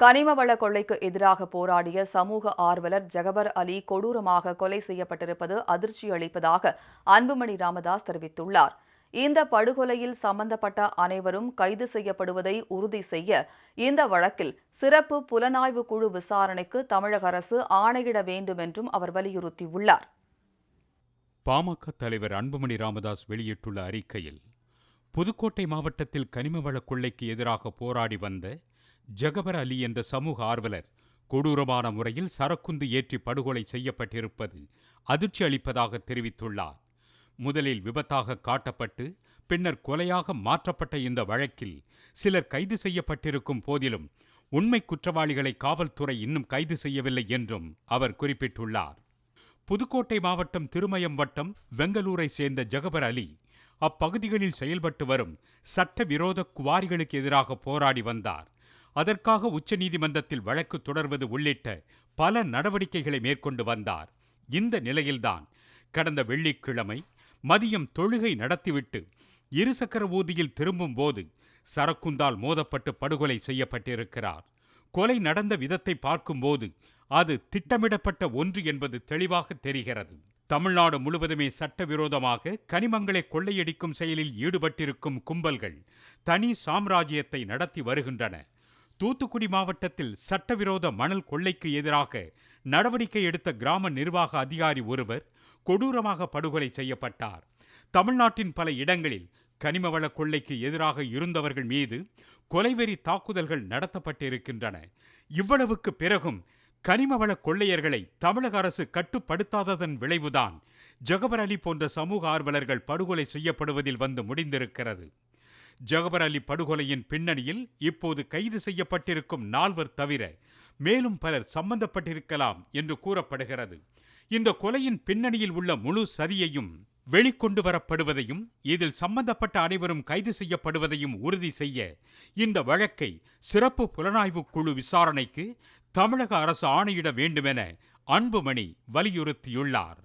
கனிமவள கொள்ளைக்கு எதிராக போராடிய சமூக ஆர்வலர் ஜகபர் அலி கொடூரமாக கொலை செய்யப்பட்டிருப்பது அதிர்ச்சி அளிப்பதாக அன்புமணி ராமதாஸ் தெரிவித்துள்ளார். இந்த படுகொலையில் சம்பந்தப்பட்ட அனைவரும் கைது செய்யப்படுவதை உறுதி செய்ய இந்த வழக்கில் சிறப்பு புலனாய்வு குழு விசாரணைக்கு தமிழக அரசு ஆணையிட வேண்டும் என்றும் அவர் வலியுறுத்தியுள்ளார். பாமக தலைவர் அன்புமணி ராமதாஸ் வெளியிட்டுள்ள அறிக்கையில் புதுக்கோட்டை மாவட்டத்தில் கனிமவள கொள்ளைக்கு எதிராக போராடி வந்த ஜகபர் அலி என்ற சமூக ஆர்வலர் கொடூரமான முறையில் சரக்குந்து ஏற்றி படுகொலை செய்யப்பட்டிருப்பது அதிர்ச்சி அளிப்பதாக தெரிவித்துள்ளார். முதலில் விபத்தாக காட்டப்பட்டு பின்னர் கொலையாக மாற்றப்பட்ட இந்த வழக்கில் சிலர் கைது செய்யப்பட்டிருக்கும் போதிலும் உண்மை குற்றவாளிகளை காவல்துறை இன்னும் கைது செய்யவில்லை என்றும் அவர் குறிப்பிட்டுள்ளார். புதுக்கோட்டை மாவட்டம் திருமயம் வட்டம் வெங்கலூரை சேர்ந்த ஜகபர் அலி அப்பகுதிகளில் செயல்பட்டு வரும் சட்டவிரோத குவாரிகளுக்கு எதிராக போராடி வந்தார். அதற்காக உச்சநீதிமன்றத்தில் வழக்கு தொடர்வது உள்ளிட்ட பல நடவடிக்கைகளை மேற்கொண்டு வந்தார். இந்த நிலையில்தான் கடந்த வெள்ளிக்கிழமை மதியம் தொழுகை நடத்திவிட்டு இருசக்கர ஊதியில் திரும்பும் போது சரக்குந்தால் மோதப்பட்டு படுகொலை செய்யப்பட்டிருக்கிறார். கொலை நடந்த விதத்தை பார்க்கும்போது அது திட்டமிடப்பட்ட ஒன்று என்பது தெளிவாக தெரிகிறது. தமிழ்நாடு முழுவதுமே சட்டவிரோதமாக கனிமங்களை கொள்ளையடிக்கும் செயலில் ஈடுபட்டிருக்கும் கும்பல்கள் தனி சாம்ராஜ்யத்தை நடத்தி வருகின்றன. தூத்துக்குடி மாவட்டத்தில் சட்டவிரோத மணல் கொள்ளைக்கு எதிராக நடவடிக்கை எடுத்த கிராம நிர்வாக அதிகாரி ஒருவர் கொடூரமாக படுகொலை செய்யப்பட்டார். தமிழ்நாட்டின் பல இடங்களில் கனிமவள கொள்ளைக்கு எதிராக இருந்தவர்கள் மீது கொலைவெறி தாக்குதல்கள் நடத்தப்பட்டிருக்கின்றன. இவ்வளவுக்கு பிறகும் கனிமவள கொள்ளையர்களை தமிழக அரசு கட்டுப்படுத்தாததன் விளைவுதான் ஜகபர் அலி போன்ற சமூக ஆர்வலர்கள் படுகொலை செய்யப்படுவதில் வந்து முடிந்திருக்கிறது. ஜவஹர் அலி படுகொலையின் பின்னணியில் இப்போது கைது செய்யப்பட்டிருக்கும் நால்வர் தவிர மேலும் பலர் சம்பந்தப்பட்டிருக்கலாம் என்று கூறப்படுகிறது. இந்த கொலையின் பின்னணியில் உள்ள முழு சதியையும் வெளிக்கொண்டு வரப்படுவதையும் இதில் சம்பந்தப்பட்ட அனைவரும் கைது செய்யப்படுவதையும் உறுதி செய்ய இந்த வழக்கை சிறப்பு புலனாய்வு குழு விசாரணைக்கு தமிழக அரசு ஆணையிட வேண்டுமென அன்புமணி வலியுறுத்தியுள்ளார்.